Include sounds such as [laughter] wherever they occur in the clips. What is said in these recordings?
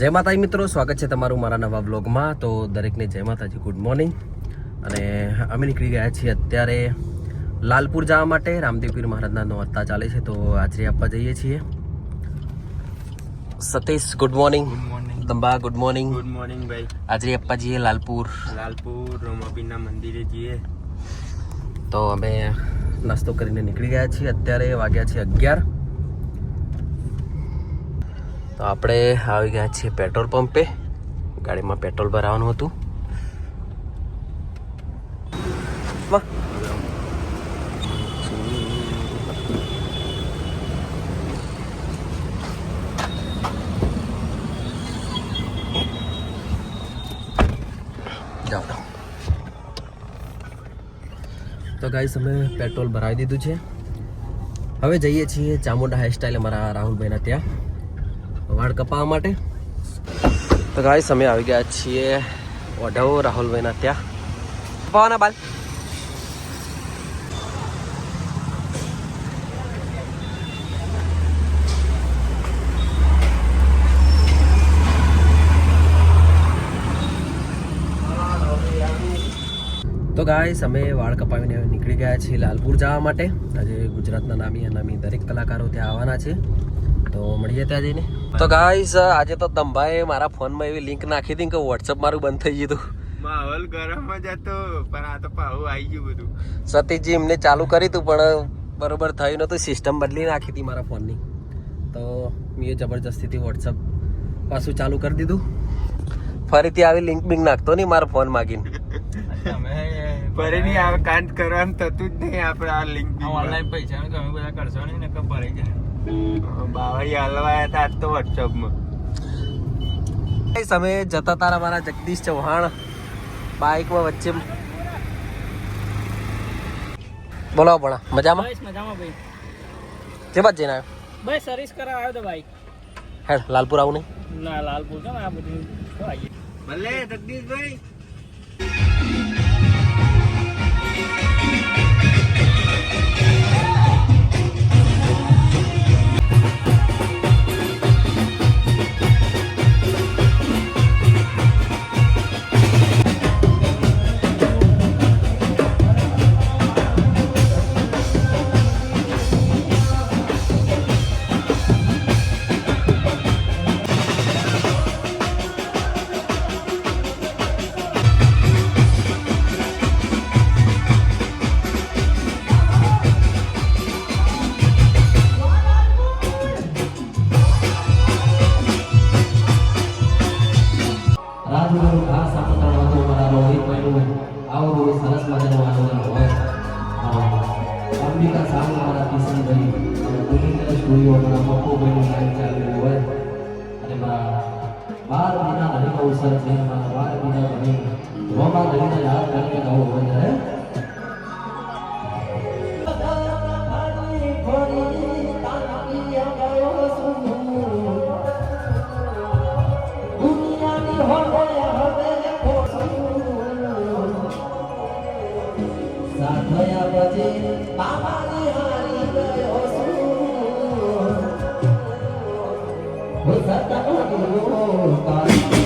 જય માતાજી મિત્રો સ્વાગત છે તમારું મારા નવા બ્લોગમાં તો દરેકને જય માતાજી ગુડ મોર્નિંગ. અને અમે નીકળી ગયા છીએ અત્યારે લાલપુર જવા માટે. રામદેવપીર મહારાજના નોરતા ચાલે છે તો હાજરી આપવા જઈએ છીએ. Satish good morning. દંબા good morning. Good morning ભાઈ. હાજરી આપવા જઈએ લાલપુર. લાલપુર રોમાપીરના મંદિરે જઈએ. તો અમે નાસ્તો કરીને નીકળી ગયા છીએ. અત્યારે વાગ્યા છે અગિયાર. તો આપણે આવી ગયા છીએ પેટ્રોલ પંપે. ગાડીમાં પેટ્રોલ ભરાવાનું હતું. તો ગાઈસ, અમે પેટ્રોલ ભરાવી દીધું છે. હવે જઈએ છીએ ચામુંડા હેરસ્ટાઈલ અમારા રાહુલભાઈના ત્યાં. વાળ કપાવવા માટે. તો ગાઈસ અમે આવી ગયા છીએ ઓઢવ રાહુલભાઈના ત્યાં. કપાવવાના બાલ. તો ગાઈસ અમે વાળ કપાવીને નીકળી ગયા છીએ લાલપુર જવા માટે. આજે ગુજરાતના નામી અનામી દરેક કલાકારો ત્યાં આવવાના છે. તો મળીએ ત્યાં જઈને. તો ગાઈસ આજે તો દંભાએ મારા ફોનમાં એવી લિંક નાખી હતી કે વોટ્સઅપ મારું બંધ થઈ ગયું માહોલ ગરમ જ હતો પણ આ તો પાહુ આવી ગયું બધું. સતીશજી એમને ચાલુ કરી હતું પણ બરોબર થયું નતું સિસ્ટમ બદલી નાખી હતી મારા ફોનની. તો મેં જબરજસ્તીથી વોટ્સઅપ પાછું ચાલુ કરી દીધું. ફરીથી આવી લિંક બિંક નાખતો નહીં મારા ફોન માગીને. ફરીથી આ કાંડ કરવાનું થતું જ નહીં આપણે આ લિંક ઓનલાઈન પૈસા તમે બધા કરશો નહીં ને ભરાઈ જાય. બાવળી હલવાયા હતા તો વોટ્સઅપમાં અમે જતા તારા મારા જગદીશ ચૌહાણ બાઇકમાં વચ્ચે બોલો ભણા મજામાં? બસ મજામાં ભાઈ. જે બાદ જઈને આવ્યો? બસ સર્વિસ કરવા આવ્યો તો બાઈક હેડ લાલપુર આવું નહીં? ના લાલપુર આ બધું. ભલે જગદીશભાઈ. બાર મહિના ધણીનો અવસર છે બાર મહિના ધણી રોમા ધણીને યાદ કરીને ગાવું હોય હો સતા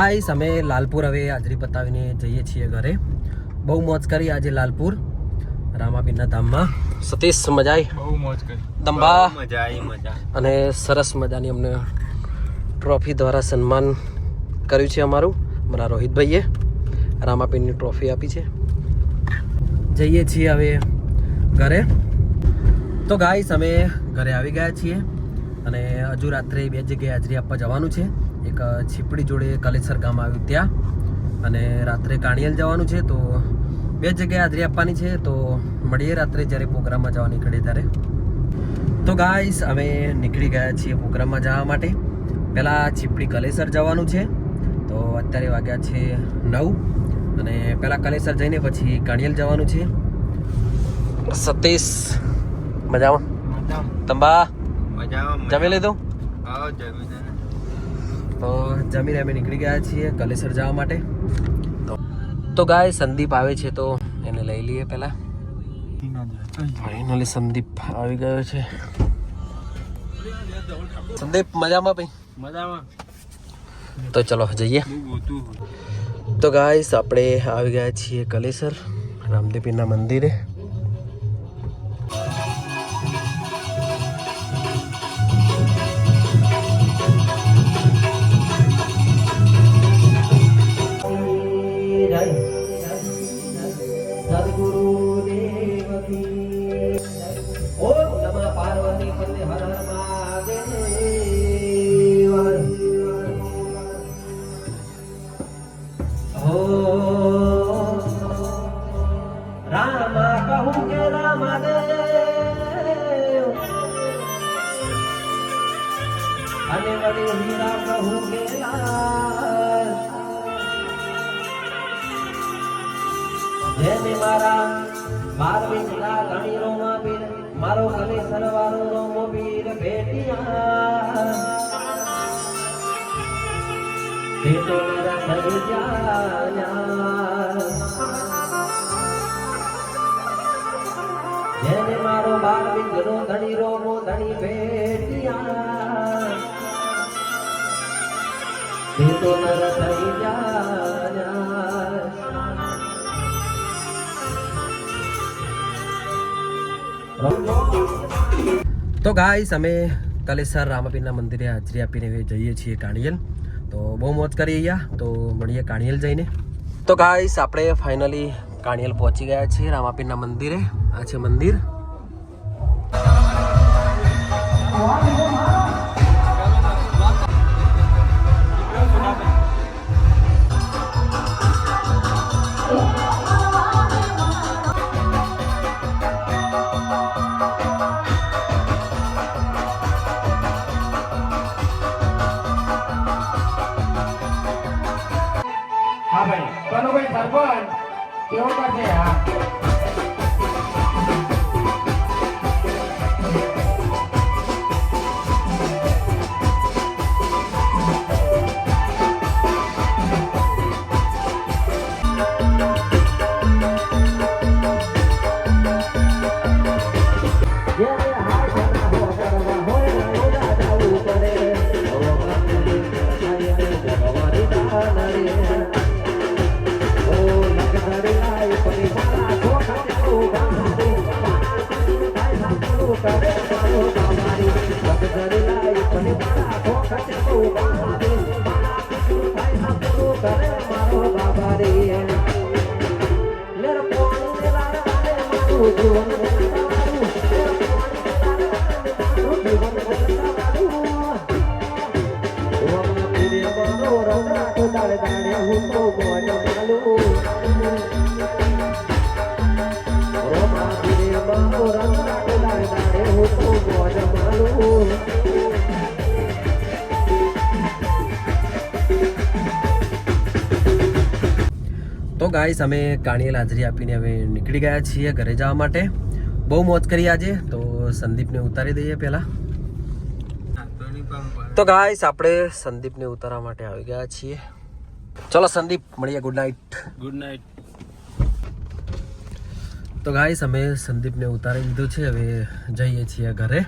ગાઈસ અમે લાલપુર હવે હાજરી બતાવીને જઈએ છીએ ઘરે. બહુ મોજ કરી આજે લાલપુર. રામાબીના ધામમાં. સતીશ મજા આવી બહુ મોજ કરી. દંભા? મજા આવી મજા. અને સરસ મજાની અમને ટ્રોફી દ્વારા સન્માન કર્યું છે અમારું મારા રોહિતભાઈએ. રામાપીરની ટ્રોફી આપી છે. જઈએ છીએ હવે ઘરે. તો ગાઈસ અમે ઘરે આવી ગયા છીએ અને હજુ રાત્રે બે જગ્યાએ હાજરી આપવા જવાનું છે. એક છીપડી જોડે કાલેસર ગામ આવ્યું ત્યાં. અને રાત્રે કાણિયલ જવાનું છે તો બે જગ્યાએ હાજરી આપવાની છે તો મળીએ રાત્રે જ્યારે પ્રોગ્રામમાં જવા નીકળીએ ત્યારે. તો ગાઈસ અમે નીકળી ગયા છીએ પ્રોગ્રામમાં જવા માટે. પહેલાં છીપડી કલેસર જવાનું છે તો અત્યારે વાગ્યા છે નવ. અને પહેલાં કલેસર જઈને પછી કાણિયલ જવાનું છે. સતીશ મજામાં? તંબા? જમી લીધું? હા જમી લીધું. તો જમીને અમે નીકળી ગયા છીએ કલેસર જવા માટે. તો- તો ગાય સંદીપ આવે છે તો એને લઈ લઈએ પહેલાં. ફાઇનલી સંદીપ આવી ગયો છે. સંદીપ મજામાં ભાઈ? મજામાં. તો ચલો જઈએ. તો ગાઈસ આપણે આવી ગયા છીએ કલેસર રામદેવીના મંદિરે. જેને મારા બાર ઘણી ધણીનો માપીર મારો કલે સરવારો નો મોબીર ભેટિયા. તો મારા સર્જાયા જેને મારો બાર વિંગનો ધણી રોમો ધણી ભેટિયા. તે ગાઈસ, અમે કલેસર રામાપીરના મંદિરે હાજરી આપીને જઈએ છીએ કાણિયલ. તો બહુ મોજ કરી અહીંયા. તો મળીએ કાણિયલ જઈને. તો ગાઈસ, આપણે ફાઇનલી કાણિયલ પહોંચી ગયા છીએ રામાપીરના મંદિરે. આ છે મંદિર. તો ગાઈસ અમે કાણીએ હાજરી આપીને હવે નીકળી ગયા છીએ ઘરે જવા માટે. બહુ મોજ કરી આજે. તો સંદીપને ઉતારી દઈએ પહેલા. તો ગાઈસ આપણે સંદીપને ઉતારવા માટે આવી ગયા છીએ. ચલો સંદીપ મળીએ ગુડ નાઇટ ગુડ નાઇટ તો ગાઈસ અમે સંદીપને ઉતારી લીધું છે હવે જઈએ છીએ ઘરે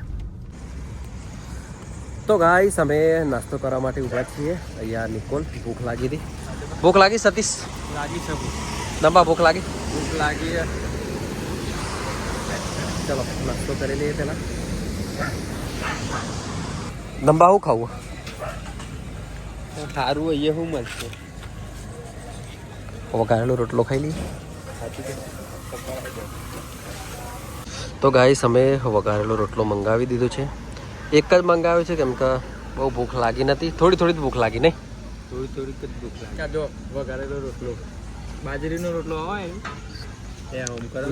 તો ગાઈસ અમે નાસ્તો કરવા માટે ઊભા છીએ અહીંયા નિકોલ ભૂખ લાગી હતી ભૂખ લાગી સતીશ લાગી શકું દંબા ભૂખ લાગી ભૂખ લાગી ચલો નાસ્તો કરી લઈએ પહેલાં દંબા હું ખાવું સારું અહીંયા હું મળશે વઘારેલો રોટલો ખાઈ લઈએ. તો ગાઈસ અમે વઘારેલો રોટલો મંગાવી દીધો છે. એક જ મંગાવ્યો છે કેમ કે બહુ ભૂખ લાગી નથી. થોડી થોડી જ ભૂખ લાગી નહીં? થોડી થોડીક જ ભૂખ લાગી. જો વઘારેલો રોટલો. બાજરીનો રોટલો હોય એ હોમ કરો.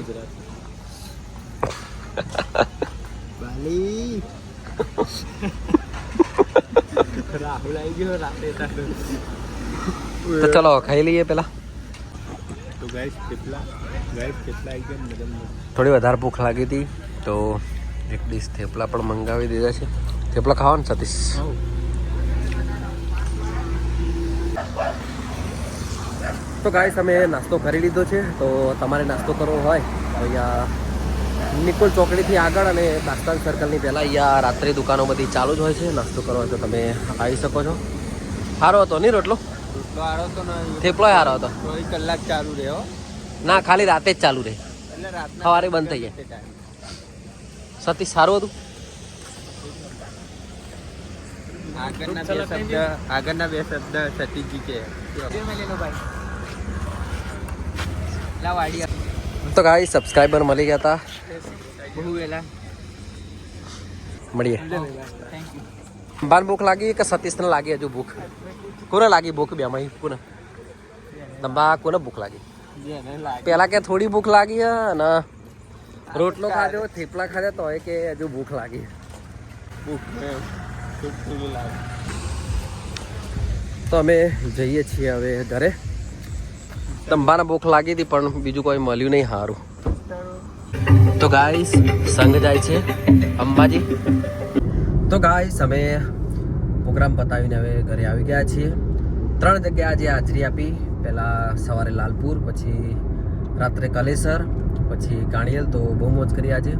બાલી. [laughs] રાહુલ આવી ગયો રાતે તો ચલો ખાઈ લઈએ પેલા તો ગાઈસ કેટલા ગાઈસ કેટલા આવી ગયા મદન થોડી વધારે ભૂખ લાગી હતી તો એક ડીશ થેપલા પણ મંગાવી દીધા છે. થેપલા ખાવાનું સતીશ? તો ગાઈસ અમે નાસ્તો કરી લીધો છે તો તમારે નાસ્તો કરવો હોય તો અહીંયા નિકોલ ચોકડીથી આગળ અને દાસ્તાન સર્કલની પહેલાં અહીંયા રાત્રે દુકાનો બધી ચાલુ જ હોય છે. નાસ્તો કરવો હોય તો તમે આવી શકો છો. સારો હતો નહીં રોટલો? રોટલો આરો તો ને થેપલો સારો હતો ચોવીસ કલાક ચાલુ રહે હો. ના ખાલી રાતે જ ચાલુ રહે. એટલે રાતના સવારે બંધ થઈ જાય. સતીશ સારું હતું? આગળના બે શબ્દ આગળના બે શબ્દ સતીજી કે. તો ગાઈ સબસ્ક્રાઈબર મળી ગયા હતા બહુ વેલા. મળીએ. બાન ભૂખ લાગી કે સતીશને લાગી હજુ ભૂખ? કોને લાગી ભૂખ બે માં કોને? દંબા કોને ભૂખ લાગી? પેલા કે થોડી ભૂખ લાગી અને રોટલો ખાધો થેપલા ખાધા તો કે હજુ ભૂખ લાગી તો અમે જઈએ છીએ હવે ઘરે. તંબાને ભૂખ લાગી હતી પણ બીજું કોઈ મળ્યું નહીં સારું તો ગાઈસ સંઘ જાય છે અંબાજી. તો ગાઈસ અમે પ્રોગ્રામ પતાવીને હવે ઘરે આવી ગયા છીએ. ત્રણ જગ્યાએ આજે હાજરી આપી. પહેલાં સવારે લાલપુર, પછી રાત્રે કલેસર, પછી કાણિયલ તો બહુ મોજ કરી આજે.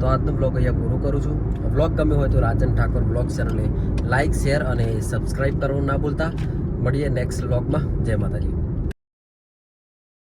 તો આજનો બ્લોગ અહીંયા પૂરો કરું છું. બ્લોગ ગમ્યો હોય તો રાજન ઠાકોર બ્લોગ ચેનલને લાઇક શેર અને સબસ્ક્રાઈબ કરવાનું ના ભૂલતા. મળીએ નેક્સ્ટ બ્લોગમાં જય માતાજી.